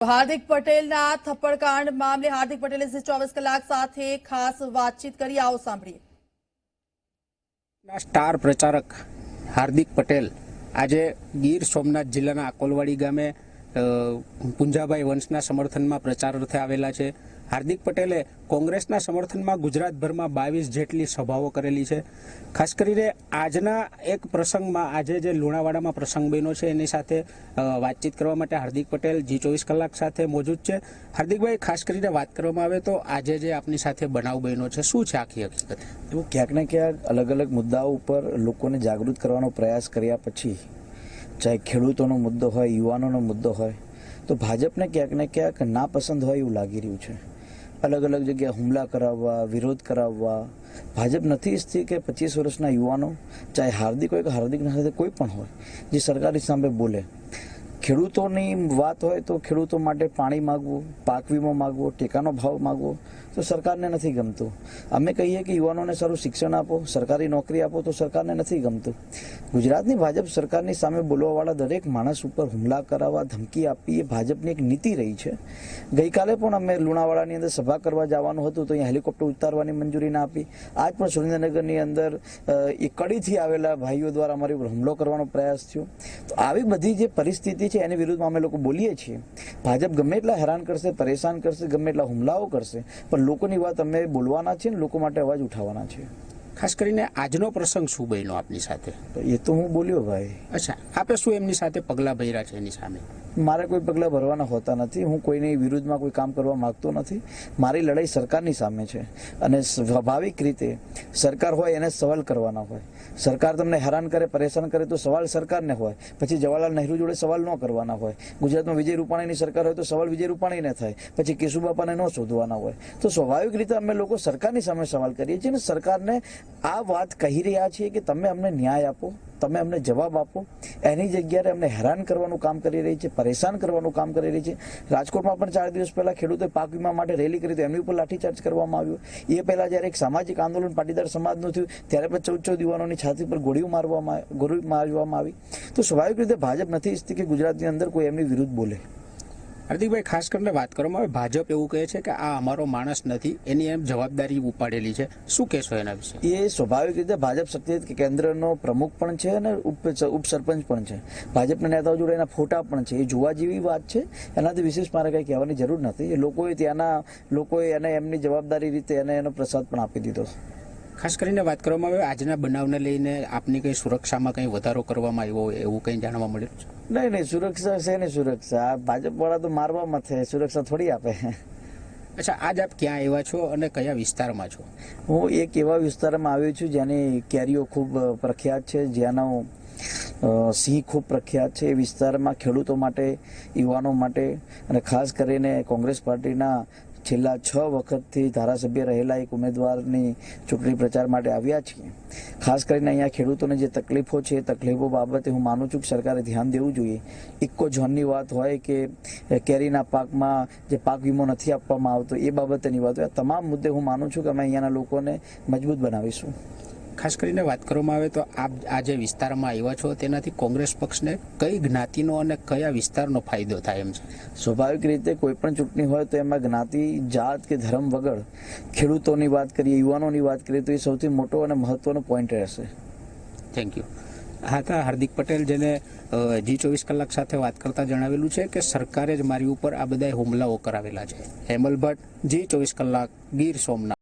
હાર્દિક પટેલના થપ્પડકાંડ મામલે હાર્દિક પટેલે ચોવીસ કલાક સાથે ખાસ વાતચીત કરી. આવો સાંભળીએ. સ્ટાર પ્રચારક હાર્દિક પટેલ આજે ગીર સોમનાથ જિલ્લાના અકોલવાડી ગામે પુંજાભાઈ વંશના સમર્થનમાં પ્રચાર અર્થે આવેલા છે. હાર્દિક પટેલે કોંગ્રેસના સમર્થનમાં ગુજરાતભરમાં બાવીસ જેટલી સભાઓ કરેલી છે. ખાસ કરીને આજના એક પ્રસંગમાં, આજે જે લુણાવાડામાં પ્રસંગ બન્યો છે, એની સાથે વાતચીત કરવા માટે હાર્દિક પટેલ જી ચોવીસ કલાક સાથે મોજૂદ છે. હાર્દિકભાઈ, ખાસ કરીને વાત કરવામાં આવે તો આજે જે આપની સાથે બનાવ બન્યો છે, શું છે આખી હકીકત? એવું ક્યાંક ને ક્યાંક અલગ અલગ મુદ્દાઓ ઉપર લોકોને જાગૃત કરવાનો પ્રયાસ કર્યા પછી ચાહે ખેડૂતોનો મુદ્દો હોય, યુવાનોનો મુદ્દો હોય, તો ભાજપને ક્યાંક ને ક્યાંક નાપસંદ હોય એવું લાગી રહ્યું છે. અલગ અલગ જગ્યાએ હુમલા કરાવવા, વિરોધ કરાવવા. ભાજપ નથી ઈચ્છતી કે પચીસ વર્ષના યુવાનો, ચાહે હાર્દિક હોય કે હાર્દિકના સાથે કોઈ પણ હોય, જે સરકારી સામે બોલે ખેડૂતોની વાત હોય તો ખેડૂતો માટે પાણી માગવું પાક વીમો માગવો, ટેકાનો ભાવ માગવો, તો સરકારને નથી ગમતું. અમે કહીએ કે યુવાનોને સારું શિક્ષણ આપો, સરકારી નોકરી આપો તો સરકારને નથી ગમતું. ગુજરાતની ભાજપ સરકારની સામે બોલવાવાળા દરેક માણસ ઉપર હુમલા કરાવવા ધમકી આપવી એ ભાજપની એક નીતિ રહી છે. ગઈકાલે પણ અમે લુણાવાડાની અંદર સભા કરવા જવાનું હતું તો અહીંયા હેલિકોપ્ટર ઉતારવાની મંજૂરી ના આપી. આજ પણ સુરેન્દ્રનગરની અંદર એ કડીથી આવેલા ભાઈઓ દ્વારા અમારી ઉપર હુમલો કરવાનો પ્રયાસ થયો. તો આવી બધી જે પરિસ્થિતિ છે એની વિરુદ્ધમાં અમે લોકો બોલીએ છીએ. ભાજપ ગમે એટલા હેરાન કરશે પરેશાન કરશે ગમે એટલા હુમલાઓ કરશે પણ લોકોની વાત અમે બોલવાના છે ને લોકો માટે અવાજ ઉઠાવવાના છે ખાસ કરીને આજનો પ્રસંગ શું બન્યો આપની સાથે? તો એ તો હું બોલ્યો ભાઈ. અચ્છા આપે શું એમની સાથે પગલાં ભર્યા છે એની સામે? મારે કોઈ પગલાં ભરવાના હોતા નથી. હું કોઈની વિરુદ્ધમાં કોઈ કામ કરવા માગતો નથી. મારી લડાઈ સરકારની સામે છે. અને સ્વાભાવિક રીતે સરકાર હોય એને સવાલ કરવાના હોય. સરકાર તમને હેરાન કરે, પરેશાન કરે તો સવાલ સરકારને હોય. પછી જવાહરલાલ નહેરુ જોડે સવાલ ન કરવાના હોય. ગુજરાતમાં વિજય રૂપાણીની સરકાર હોય તો સવાલ વિજય રૂપાણીને થાય. પછી કેશુબાપાને ન શોધવાના હોય. તો સ્વાભાવિક રીતે અમે લોકો સરકારની સામે સવાલ કરીએ છીએ અને સરકારને આ વાત કહી રહ્યા છીએ કે તમે અમને ન્યાય આપો. તમે અમને જવાબ આપો. એની જગ્યાએ અમને હેરાન કરવાનું કામ કરી રહી છે, પરેશાન કરવાનું કામ કરી રહી છે. રાજકોટમાં પણ ચાર દિવસ પહેલા ખેડૂતોએ પાક વીમા માટે રેલી કરી તો એમની ઉપર લાઠીચાર્જ કરવામાં આવ્યો. એ પહેલા જ્યારે એક સામાજિક આંદોલન પાટીદાર સમાજનું થયું, ત્યારે પણ ચૌદ ચૌદ યુવાનોની છાતી પર ગોળીઓ મારવામાં, ગોળી મારવામાં આવી. તો સ્વાભાવિક રીતે ભાજપ નથી ઈચ્છતી કે ગુજરાતની અંદર કોઈ એમની વિરુદ્ધ બોલે. હાર્દિકભાઈ, ખાસ કરીને વાત કરવામાં આવે, ભાજપ એવું કહે છે કે આ અમારો માણસ નથી, એની એમ જવાબદારી ઉપાડેલી છે. શું કહેશો એના વિશે? એ સ્વાભાવિક રીતે ભાજપ સત્ય કેન્દ્રનો પ્રમુખ પણ છે અને ઉપસરપંચ પણ છે. ભાજપના નેતાઓ જોડે એના ફોટા પણ છે. એ જોવા જેવી વાત છે. એનાથી વિશેષ મારે કંઈ કહેવાની જરૂર નથી. એ લોકોએ ત્યાંના, લોકોએ એને એમની જવાબદારી રીતે એને એનો પ્રસાદ પણ આપી દીધો ખાસ કરીને વાત કરવામાં આવે આજના બનાવને લઈને આપની કઈ સુરક્ષામાં કંઈ વધારો કરવામાં આવ્યો હોય એવું કંઈ જાણવા મળ્યું છે? નહીં નહીં સુરક્ષા છે ને સુરક્ષા. ભાજપવાળા તો મારવામાં છે સુરક્ષા થોડી આપે. અચ્છા આજ આપ ક્યાં આવ્યા છો અને કયા વિસ્તારમાં છો? હું એક એવા વિસ્તારમાં આવ્યો છું જેની કેરીઓ ખૂબ પ્રખ્યાત છે જેનો સિંહ ખૂબ પ્રખ્યાત છે એ વિસ્તારમાં ખેડૂતો માટે યુવાનો માટે અને ખાસ કરીને કોંગ્રેસ પાર્ટીના છેલ્લા છ વખતથી ધારાસભ્ય રહેલા એક ઉમેદવારની ચૂંટણી પ્રચાર માટે આવ્યા છીએ. ખાસ કરીને અહીંયા ખેડૂતોને જે તકલીફો છે તકલીફો બાબતે હું માનું છું કે સરકારે ધ્યાન દેવું જોઈએ. ઇકો ઝોનની વાત હોય કે કેરીના પાકમાં જે પાક વીમો નથી આપવામાં આવતો, એ બાબતેની વાત હોય. તમામ મુદ્દે હું માનું છું કે અમે અહીંયાના લોકોને મજબૂત બનાવીશું. ખાસ કરીને વાત કરવામાં આવે તો આપ આ જે વિસ્તારમાં આવ્યા છો તેનાથી કોંગ્રેસ પક્ષને કઈ જ્ઞાતિનો અને કયા વિસ્તારનો ફાયદો થાય એમ છે? સ્વાભાવિક રીતે કોઈ પણ ચૂંટણી હોય તો એમાં જ્ઞાતિ જાત કે ધર્મ વગર ખેડૂતોની વાત કરીએ યુવાનોની વાત કરીએ તો એ સૌથી મોટો અને મહત્વનો પોઈન્ટ રહેશે. થેન્ક યુ હા હતા હાર્દિક પટેલ જેને જી ચોવીસ કલાક સાથે વાત કરતા જણાવેલું છે કે સરકારે જ મારી ઉપર આ બધા હુમલાઓ કરાવેલા છે. હેમલ ભટ્ટ જી ચોવીસ કલાક ગીર સોમનાથ.